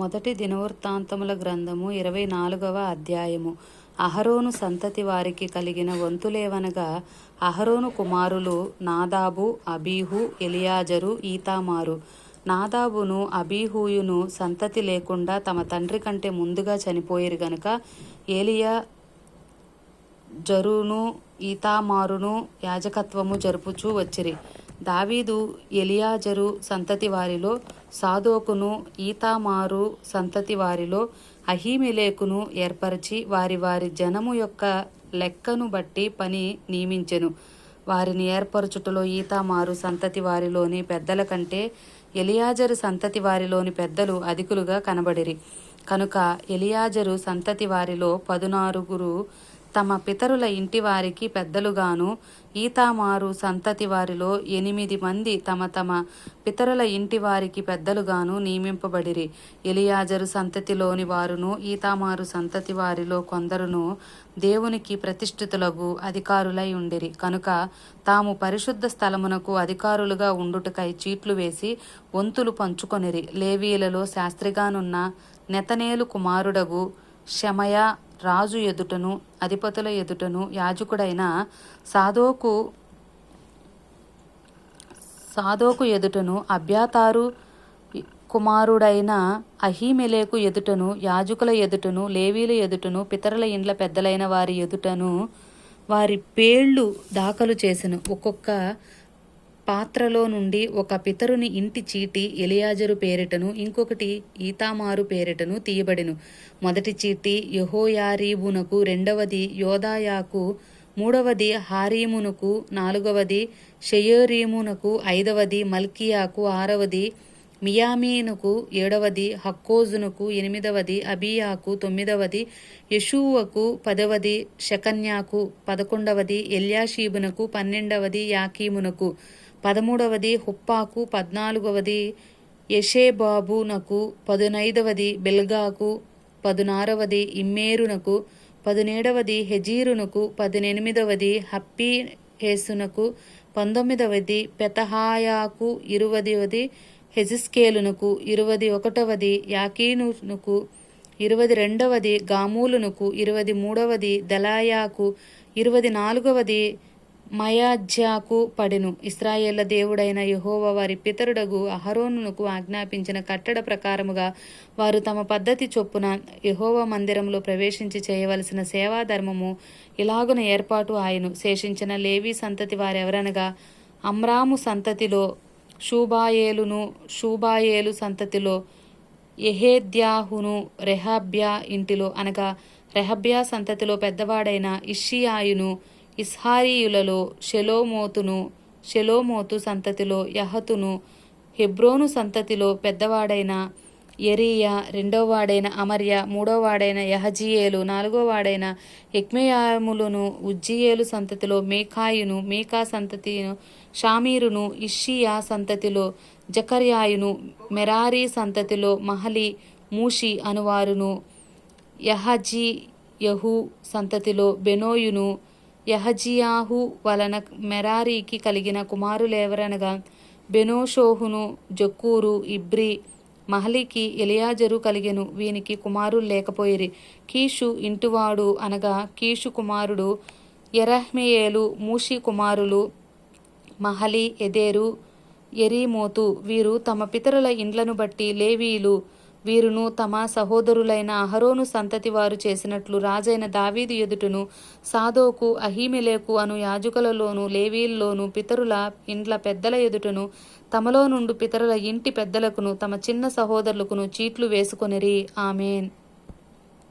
మొదటి దినవృత్తాంతముల గ్రంథము ఇరవై నాలుగవ అధ్యాయము. అహరోను సంతతి వారికి కలిగిన వంతులేవనగా అహరోను కుమారులు నాదాబు అబీహు ఎలియాజరు ఈతామారు. నాదాబును అబీహూయును సంతతి లేకుండా తమ తండ్రి కంటే ముందుగా చనిపోయిరు గనుక ఏలియా జరును ఈతామారును యాజకత్వము జరుపుచూ వచ్చిరి. దావీదు ఎలియాజరు సంతతి వారిలో సాదోకును ఈతామారు సంతతి వారిలో అహీమిలేకును ఏర్పరిచి వారి వారి జనము యొక్క లెక్కను బట్టి పని నియమించెను. వారిని ఏర్పరచుటలో ఈతామారు సంతతి వారిలోని పెద్దల కంటే ఎలియాజరు సంతతి వారిలోని పెద్దలు అధికులుగా కనబడిరి. కనుక ఎలియాజరు సంతతి వారిలో పదునారుగురు తమ పితరుల ఇంటి వారికి పెద్దలుగాను ఈతామారు సంతతి వారిలో ఎనిమిది మంది తమ తమ పితరుల ఇంటి వారికి పెద్దలుగాను నియమింపబడిరి. ఎలియాజరు సంతతిలోని వారును ఈతామారు సంతతి వారిలో కొందరును దేవునికి ప్రతిష్ఠితులకు అధికారులై ఉండిరి. కనుక తాము పరిశుద్ధ స్థలమునకు అధికారులుగా ఉండుటకై చీట్లు వేసి వంతులు పంచుకొనిరి. లేవీలలో శాస్త్రిగానున్న నెతనేలు కుమారుడగు శమయ రాజు ఎదుటను అధిపతుల ఎదుటను యాజకుడైన సాధోకు సాధోకు ఎదుటను అభ్యాతారు కుమారుడైన అహీమెలేకు ఎదుటను యాజకుల ఎదుటను లేవీల ఎదుటను పితరుల ఇండ్ల పెద్దలైన వారి ఎదుటను వారి పేళ్ళు దాఖలు చేసెను. ఒక్కొక్క పాత్రలో నుండి ఒక పితరుని ఇంటి చీటి ఎలియాజరు పేరిటను ఇంకొకటి ఈతామారు పేరిటను తీయబడెను. మొదటి చీటి యహోయారీబునకు రెండవది యోదాయాకు మూడవది హారీమునకు నాలుగవది షయోరీమునకు ఐదవది మల్కియాకు ఆరవది మియామీనుకు ఏడవది హక్కోజునుకు ఎనిమిదవది అబియాకు తొమ్మిదవది యషూవకు పదవది షకన్యాకు పదకొండవది ఎల్యాషీబునకు పన్నెండవది యాకీమునకు పదమూడవది హుప్పాకు పద్నాలుగవది యషేబాబునకు పదునైదవది బెల్గాకు పదునారవది ఇమ్మేరునకు పదునేడవది హెజీరునకు పదినెనిమిదవది హప్పీ హేసునకు పంతొమ్మిదవది పెతహాయాకు ఇరువదివది హెజిస్కేలునకు ఇరవది ఒకటవది యాకీనునుకు ఇరవది రెండవది గామూలునకు ఇరవది మూడవది దలాయాకు ఇరవది నాలుగవది మయాజ్యాకు పడెను. ఇస్రాయేళ్ళ దేవుడైన యహోవ వారి పితరుడగు అహరోనునకు ఆజ్ఞాపించిన కట్టడ ప్రకారముగా వారు తమ పద్ధతి చొప్పున యహోవ మందిరంలో ప్రవేశించి చేయవలసిన సేవా ధర్మము ఇలాగున ఏర్పాటు ఆయను. శేషించిన లేవీ సంతతి వారెవరనగా అమ్రాము సంతతిలో షూబాయేలును షూబాయేలు సంతతిలో ఎహేద్యాహును రెహాబ్యా ఇంటిలో అనగా రెహబ్యా సంతతిలో పెద్దవాడైన ఇషియాయును ఇస్హారీయులలో షెలోమోతును షెలోమోతు సంతతిలో యహతును హెబ్రోను సంతతిలో పెద్దవాడైన ఎరియా రెండోవాడైన అమర్య మూడోవాడైన యహజీయేలు నాలుగోవాడైన ఎక్మేయాములను ఉజ్జియేలు సంతతిలో మేకాయును మేకా సంతతిను షామీరును ఇషియా సంతతిలో జకర్యాయును మెరారీ సంతతిలో మహలి మూషి అనువారును యహజీ యహు సంతతిలో బెనోయును యహజియాహు వలన మెరారీకి కలిగిన కుమారులెవరనగా బెనోషోహును జక్కూరు ఇబ్రి మహలికి ఎలియాజరు కలిగెను వీనికి కుమారులు లేకపోయిరి. కీషు ఇంటివాడు అనగా కీషు కుమారుడు ఎరహ్మేయేలు మూషి కుమారులు మహలి ఎదేరు ఎరీమోతు వీరు తమ పితరుల ఇండ్లను బట్టి లేవీలు వీరును తమ సహోదరులైన అహరోను సంతతి వారు చేసినట్లు రాజైన దావీదు ఎదుటను సాదోకు అహీమెలేకు అను యాజకులలోను లేవీల్లోను పితరుల ఇండ్ల పెద్దల ఎదుటను తమలో నుండి పితరుల ఇంటి పెద్దలకును తమ చిన్న సహోదరులకును చీట్లు వేసుకొనిరి. ఆమెన్.